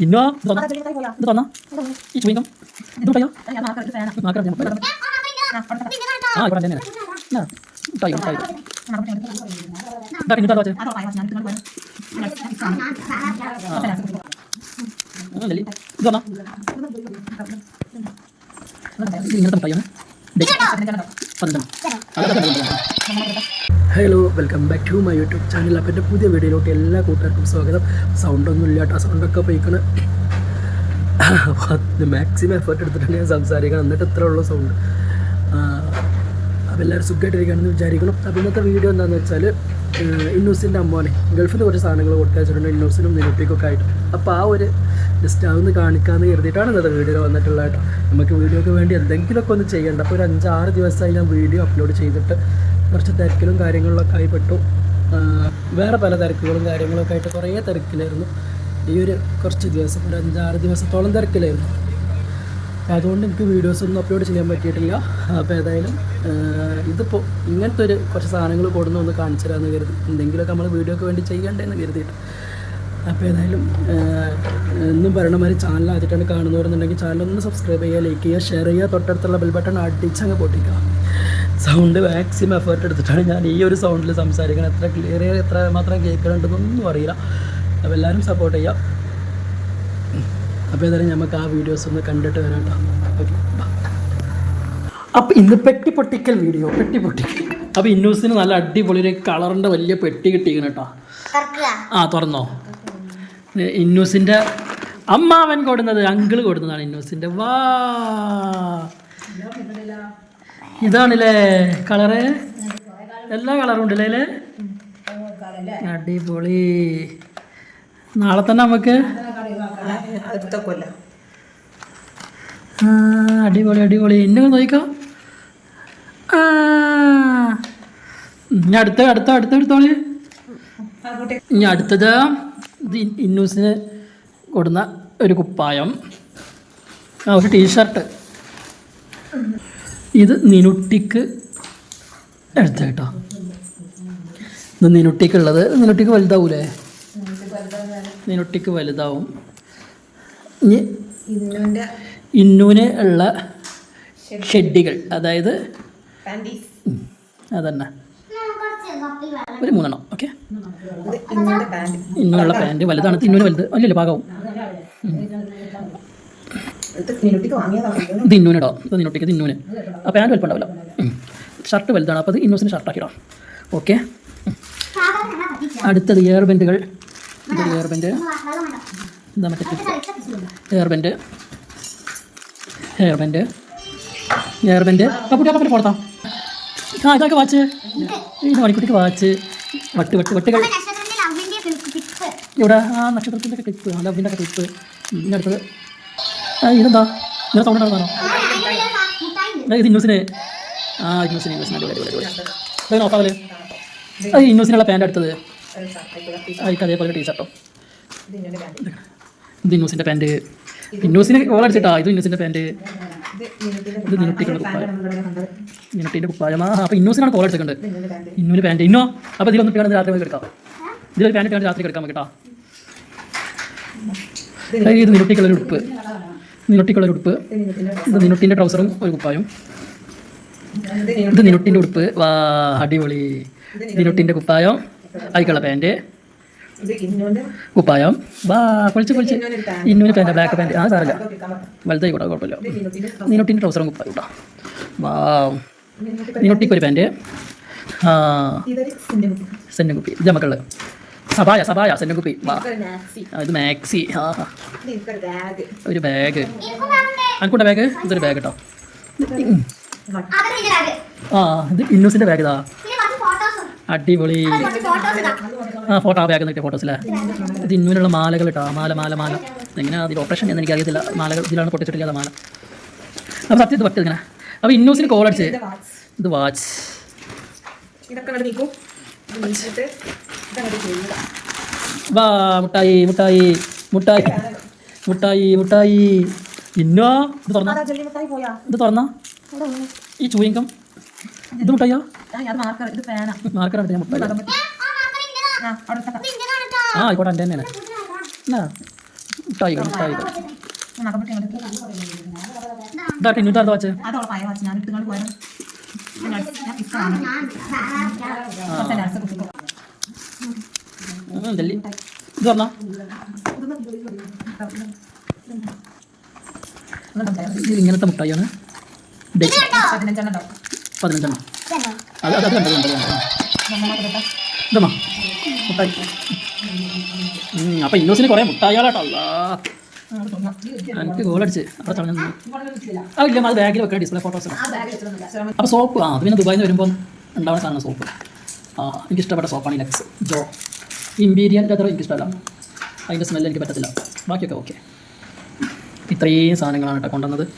ഇന്നോ ഇത് തുറന്നാ ഈ ചൂയിങ്കം ഇത് മുട്ടായോ ഞാൻ മുട്ടായി ആ ഇവിടെ തന്നെ എന്നാ മുട്ടായി മുട്ടായി ഇതാ ഇങ്ങോട്ടാ വെച്ചേ ഇത് തുറന്നാ ഇത് ഇങ്ങനത്തെ മുട്ടായിയാണ് പന്ത്രണ്ട് hello welcome back to my YouTube channel അപ്പം എന്റെ പുതിയ വീഡിയോയിലോട്ട് എല്ലാ കൂട്ടുകാർക്കും സ്വാഗതം. സൗണ്ടൊന്നും ഇല്ല കേട്ടോ സൗണ്ടൊക്കെ പോയിക്കണ്. അപ്പോൾ മാക്സിമം എഫേർട്ട് എടുത്തിട്ടാണ് ഞാൻ സംസാരിക്കണം എന്നിട്ട് ഇത്ര ഉള്ള സൗണ്ട് അപ്പോൾ എല്ലാവരും സുഖമായിട്ടിരിക്കുകയാണെന്ന് വിചാരിക്കണം അപ്പോൾ ഇന്നത്തെ വീഡിയോ എന്താണെന്ന് വെച്ചാൽ ഇന്നൂസിന്റെ അമ്മോനെ. ഗൾഫിൽ നിന്ന് കുറച്ച് സാധനങ്ങൾ കൊടുത്തയച്ചിട്ടുണ്ട് ഇന്നൂസിനും നിലപ്പിക്കൊക്കെ ആയിട്ട്. അപ്പോൾ ആ ഒരു ലിസ്റ്റ് അതൊന്ന് കാണിക്കാമെന്ന് കരുതിയിട്ടാണ് ഇന്നത്തെ വീഡിയോ വന്നിട്ടുള്ളത് കേട്ടോ. നമുക്ക് വീഡിയോക്ക് വേണ്ടി എന്തെങ്കിലുമൊക്കെ ഒന്ന് ചെയ്യേണ്ട. അപ്പോൾ ഒരു അഞ്ചാറ് ദിവസമായി ഞാൻ വീഡിയോ അപ്ലോഡ് ചെയ്തിട്ട് കുറച്ച് തിരക്കിലും കാര്യങ്ങളിലൊക്കെ ആയി പെട്ടു. വേറെ പല തിരക്കുകളും കാര്യങ്ങളൊക്കെ ആയിട്ട് കുറേ തിരക്കിലായിരുന്നു. ഈ ഒരു കുറച്ച് ദിവസം ഒരു അഞ്ചാറ് ദിവസത്തോളം തിരക്കിലായിരുന്നു. അതുകൊണ്ട് എനിക്ക് വീഡിയോസ് ഒന്നും അപ്ലോഡ് ചെയ്യാൻ പറ്റിയിട്ടില്ല. അപ്പോൾ ഏതായാലും ഇതിപ്പോൾ ഇങ്ങനത്തെ ഒരു കുറച്ച് സാധനങ്ങൾ കൊടുന്ന് ഒന്ന് കാണിച്ചു തരാമെന്ന് കരുതി. എന്തെങ്കിലുമൊക്കെ നമ്മൾ വീഡിയോക്ക് വേണ്ടി ചെയ്യണ്ടേന്ന് കരുതിയിട്ട്. അപ്പോൾ ഏതായാലും എന്നും പറയണ മാതിരി ചാനൽ ആദ്യമായിട്ടാണ് കാണുന്നവരെന്നുണ്ടെങ്കിൽ ചാനൽ ഒന്ന് സബ്സ്ക്രൈബ് ചെയ്യുക ലൈക്ക് ചെയ്യുക ഷെയർ ചെയ്യുക തൊട്ടടുത്തുള്ള ബെൽ ബട്ടൺ അടിച്ചങ്ങ് പൊട്ടിക്കുക. സൗണ്ട് മാക്സിമം എഫേർട്ട് എടുത്തിട്ടാണ് ഞാൻ ഈ ഒരു സൗണ്ടിൽ സംസാരിക്കുന്നത് എത്ര ക്ലിയർ എത്ര മാത്രം കേൾക്കണമെന്നൊന്നും അറിയില്ല. അപ്പോൾ എല്ലാവരും സപ്പോർട്ട് ചെയ്യാം. അപ്പോൾ ഏതായാലും നമുക്ക് ആ വീഡിയോസ് ഒന്ന് കണ്ടിട്ട് വരാം കേട്ടോ ഓക്കെ അപ്പോൾ ഇന്ന് പെട്ടി പൊട്ടിക്കൽ വീഡിയോ പെട്ടി പൊട്ടിക്കൽ. അപ്പോൾ ഇന്നൂസിന് നല്ല അടിപൊളി ഒരു കളറിന്റെ വലിയ പെട്ടി കിട്ടിയിരിക്കണം കേട്ടോ ആ തുറന്നോ. ഇന്നൂസിന്റെ അമ്മാവൻ കൊടുന്നത് അങ്കിൾ കൊടുന്നതാണ് ഇന്നൂസിന്റെ വാ. ഇതാണല്ലേ കളറ്? എല്ലാ കളറും ഉണ്ടല്ലേ അല്ലേ അടിപൊളി. നാളെ തന്നെ നമുക്ക്? അടിപൊളി അടിപൊളി. എന്നെ നോക്കാം ഇനി അടുത്ത അടുത്ത അടുത്ത എടുത്തോളി. ഇനി അടുത്തത് ഇന്നൂസിന് കൊടുന്ന ഒരു കുപ്പായം. ആ ഒരു ടീഷർട്ട്. ഇത് നിനുട്ടിക്ക് എടുത്ത കേട്ടോ. ഇത് നിനുട്ടിക്കുള്ളത് നിനുട്ടിക്ക് വലുതാവൂലേ? നിനുട്ടിക്ക് വലുതാവും. ഇനി ഇന്നൂന് ഉള്ള ഷെഡികൾ അതായത് അതന്നെ. ഒരു മൂന്നെണ്ണം ഓക്കെ? ഇന്നുള്ള പാന്റ് വലുതാണ് ഇന്നൂന് വലുത് അല്ലല്ലോ പാകവും. ഇത് ഇന്നൂനിടോ ഇത് നിന്നൊട്ടിക്ക് ഇത് ഇന്നൂന് ആ പാന്റ് വലുപ്പം ഉണ്ടാവില്ല ഷർട്ട് വലുതാണ്. അപ്പോൾ അത് ഇന്നോസിന് ഷർട്ടാക്കിടാം ഓക്കെ അടുത്തത് ഇയർ ബെൻഡുകൾ ഇത് ഇയർ ബെൻഡ് എന്താ മറ്റേ hair bend hair bend hair bend ആ കുട്ടി അപ്പം കൊടുത്താം ആ ഇതൊക്കെ വാച്ച് ഇത് മണിക്കുട്ടിക്ക് വാച്ച് വട്ട് വട്ട് വട്ടുകൾ. ഇവിടെ ആ നക്ഷത്രത്തിന്റെ ഒക്കെ ക്ലിപ്പ് ആ ലവിന്റെ ഒക്കെ ക്ലിപ്പ് ഇനി അടുത്തത്. ഇതെന്താ? ഇങ്ങനെ സൗണ്ട് ഉണ്ടാകുന്നതാണോ ഇത് ഇന്നൂസിന് ആ ഇന്നൂസിന് ഇന്നൂസിന്. അടിപൊളി അടിപൊളി അടിപൊളി. നോക്കാവല്ലേ ആ ഇന്നൂസിനുള്ള പാന്റ് അടുത്തത് ആയിക്ക് അതേപോലെ ടീഷർട്ടോ ഇത് ഇന്നൂസിന്റെ പാന്റ് ഇന്നൂസിന് കോൾ അടിച്ചിട്ടാ. ഇത് ഇന്നൂസിന്റെ പാന്റ് ഇത് നിനുട്ടിക്കുള്ള കുപ്പായം നിനുട്ടിന്റെ കുപ്പായം ആ അപ്പോൾ ഇന്നൂസിനാണ് കോൾ അടിച്ചിട്ടുണ്ട് ഇന്നൂന് പാന്റ് ഇന്നോ? അപ്പോൾ ഇതിലൊന്നും ഇട്ടാണ് രാത്രി പോയി എടുക്കാം. ഇതിലൊരു പാന്റ് ഇട്ടാണ് രാത്രി എടുക്കാൻ കേട്ടോ ഇത് നിനുട്ടിക്കുള്ളൊരു ഉടുപ്പ്. നിനുട്ടിക്കുള്ളൊരു ഉടുപ്പ്. ഇത് നിനുട്ടിന്റെ ട്രൗസറും ഒരു കുപ്പായും. ഇത് നിനുട്ടിന്റെ ഉടുപ്പ്. വാ അടിപൊളി. നിനുട്ടിന്റെ കുപ്പായം. അയക്കുള്ള പാന്റ്. കുപ്പായം. വാ പൊളിച്ച് പൊളിച്ച്. ഇന്നൂന് പാന്റ് ബ്ലാക്ക് പാന്റ് ആ സാറില്ല വലുതായി കൂടാ കുഴപ്പമില്ല. നിനുട്ടിന്റെ ട്രൗസറും കുപ്പായം കൂട്ടാ വാ. നിനുട്ടിക്കൊരു പാന്റ്. ആ സെന്നെ കുപ്പി. ഇത് സബായ സബായ സെന്റെ കുപ്പി. വാ. ആ, ഇത് മാക്സി. ആ ആ. ഒരു ബാഗ്. അനക്കൂട്ട ബാഗ്? ഇതൊരു ബാഗ് കേട്ടോ. ആ ഇത് ഇന്നൂസിന്റെ ബാഗ് ഇതാ. അടിപൊളി. ആ ഫോട്ടോ ആ ബാഗ് കിട്ടിയ അല്ലേ ഇത് ഇന്നൂലുള്ള മാലകൾ കേട്ടോ. മാല മാല മാല. എങ്ങനെയാ അതിൽ ഓപ്പറേഷൻ എന്ന് എനിക്ക് അറിയത്തില്ല മാലകൾ ഇതിലാണ് പൊട്ടിച്ചിട്ടില്ല മാല. അപ്പോൾ സത്യത്തിൽ പറ്റും ഇങ്ങനെ. അപ്പോൾ ഇന്നൂസിന് കോൾ അടിച്ച്. ഇത് വാച്ച് വാ മുട്ടായി മുട്ടായി മുട്ടായി മുട്ടായി മുട്ടായി. ഇന്നോ? ഇത് തുറന്ന? ഇത് തുറന്ന? ഈ ചൂയിങ്കം? ഇത് മുട്ടായോ മാർക്കർ ഞാൻ മുട്ടായി. ആ ആയിക്കോട്ടെ എന്റെ തന്നെയാണ്. എന്നാ? വെച്ചേ. അതോളെ ഡൽഹി ഇത് പറഞ്ഞോ ഇത് ഇങ്ങനത്തെ മുട്ടായിയാണ്. ഡേറ്റ് പതിനഞ്ചെണ്ണം അത് അത് കണ്ടത് കണ്ടത് കണ്ടത് മുട്ടായി. അപ്പൊ ഇന്നോസിന് കുറേ മുട്ടായികളാട്ടോ. അല്ലാ. എനിക്ക് ഗോളടിച്ച് അവിടെ തടഞ്ഞു ആ ഇല്ല അത് ബാഗിൽ വെക്കാൻ ഡിസ്പ്ലേ ഫോട്ടോസ് അപ്പോൾ സോപ്പ്. ആ അത് പിന്നെ ദുബായിൽ നിന്ന് വരുമ്പോൾ ഉണ്ടാവുന്ന സാധനം സോപ്പ്. ആ എനിക്ക് ഇഷ്ടപ്പെട്ട സോപ്പാണ് ഈ ലെക്സ് ജോ. ഇമ്പീരിയന്റെ ലെതർ എനിക്ക് ഇഷ്ടമല്ല അതിന്റെ സ്മെല്ല് എനിക്ക് പറ്റത്തില്ല. ബാക്കിയൊക്കെ ഓക്കെ ഇത്രയും സാധനങ്ങളാണ് കേട്ടോ കൊണ്ടുവന്നത്.